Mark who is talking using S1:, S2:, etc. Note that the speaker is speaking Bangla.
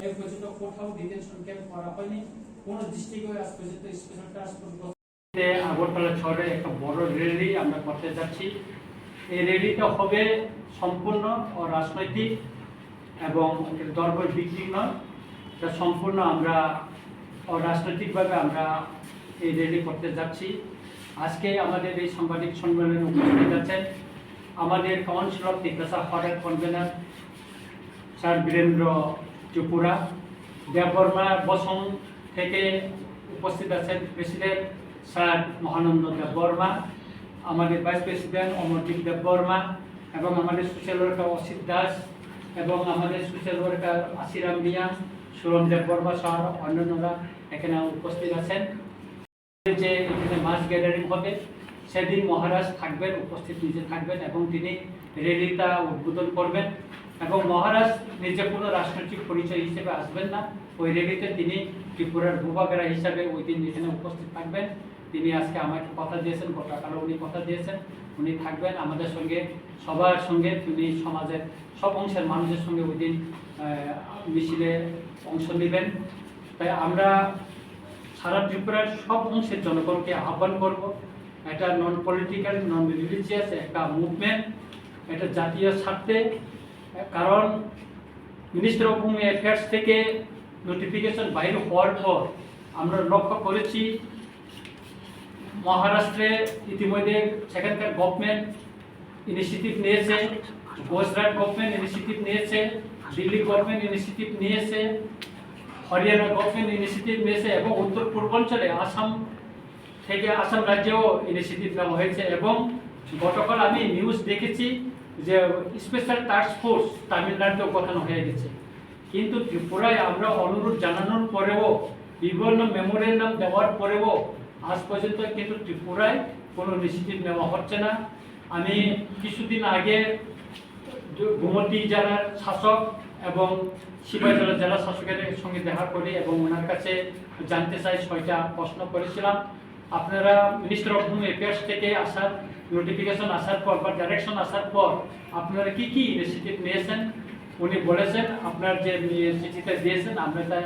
S1: কোথাও ডিটেনশন ক্যাম্প করা হয়নি। কোনো ডিস্ট্রিক্টে আজ পর্যন্ত আগরতলা শহরে একটা বড় র্যালি আমরা করতে যাচ্ছি। এই র্যালিটা হবে সম্পূর্ণ ও রাজনৈতিক এবং দরবার বিক্রি নয়। সম্পূর্ণ আমরা রাজনৈতিকভাবে আমরা এই র্যালি করতে যাচ্ছি। আজকে আমাদের এই সাংবাদিক সম্মেলনে উপস্থিত আছেন আমাদের কাউন্সিল অফ তিতাসা ফরেন কনভেনার স্যার বীরেন্দ্র চুপুরা দেববর্মা বসং থেকে উপস্থিত আছেন প্রেসিডেন্ট স্যার মহানন্দ দেববর্মা, আমাদের ভাইস প্রেসিডেন্ট অমরদীপ দেববর্মা এবং আমাদের সোশ্যাল ওয়ার্কার অসিত দাস এবং আমাদের সোশ্যাল ওয়ার্কার আশিরাম মিয়া, সুরম দেববর্মা সহ অন্যান্যরা এখানে উপস্থিত আছেন। যে এখানে মাস গ্যাদারিং হবে সেদিন মহারাজ থাকবেন, উপস্থিত নিজে থাকবেন এবং তিনি র্যালিটা উদ্বোধন করবেন এবং মহারাজ নিজে কোনো রাজনৈতিক পরিচয় হিসেবে আসবেন না। ওই রেলিতে তিনি ত্রিপুরার ভূভাগেরা হিসাবে ওই দিন এখানে উপস্থিত থাকবেন। তিনি আজকে আমাকে কথা দিয়েছেন গতকালও উনি কথা দিয়েছেন। উনি থাকবেন আমাদের সঙ্গে, সবার সঙ্গে। তিনি সমাজের, সব অংশের মানুষের সঙ্গে ওই দিন মিছিলে অংশ নেবেন। তাই আমরা সারা ত্রিপুরার সব অংশের জনগণকে আহ্বান করব। এটা নন পলিটিক্যাল নন রিলিজিয়াস একটা মুভমেন্ট এটা জাতীয় স্বার্থে, কারণ মিনিস্টার অফ হোম অ্যাফেয়ার্স থেকে নোটিফিকেশন বাইর হওয়ার পর আমরা লক্ষ্য করেছি, মহারাষ্ট্রে ইতিমধ্যে সেখানকার গভর্নমেন্ট ইনিশিয়েটিভ নিয়েছে, গুজরাট গভর্নমেন্ট ইনিশিয়েটিভ নিয়েছে, দিল্লি গভর্নমেন্ট ইনিশিয়েটিভ নিয়েছে, হরিয়ানা গভর্নমেন্ট ইনিশিয়েটিভ নিয়েছে এবং উত্তর পূর্বাঞ্চলে আসাম থেকে আসাম রাজ্যেও ইনিশিয়েটিভ নেওয়া হয়েছে এবং গতকাল আমি নিউজ দেখেছি যে স্পেশাল টাস্ক ফোর্স তামিলনাড়ুতেও পাঠানো হয়ে গেছে। কিন্তু ত্রিপুরায় আমরা অনুরোধ জানানোর পরেও বিভিন্ন মেমোরিয়াম দেওয়ার পরেও আজ পর্যন্ত কিন্তু ত্রিপুরায় কোনো ইনিশিয়েটিভ নেওয়া হচ্ছে না। আমি কিছুদিন আগে গোমতী জেলার শাসক এবং জেলার জেলা শাসকের সঙ্গে দেখা করি এবং ওনার কাছে জানতে চাই ছয়টা প্রশ্ন করেছিলাম। আপনারা মিনিস্টার অফ হোম অ্যাফেয়ার্স থেকে আসার নোটিফিকেশন আসার পর বা ডাইরেকশন আসার পর আপনারা কি কি ইনিশিয়েটিভ নিয়েছেন? উনি বলেছেন, আপনার যে চিঠিটা দিয়েছেন, আমরা তা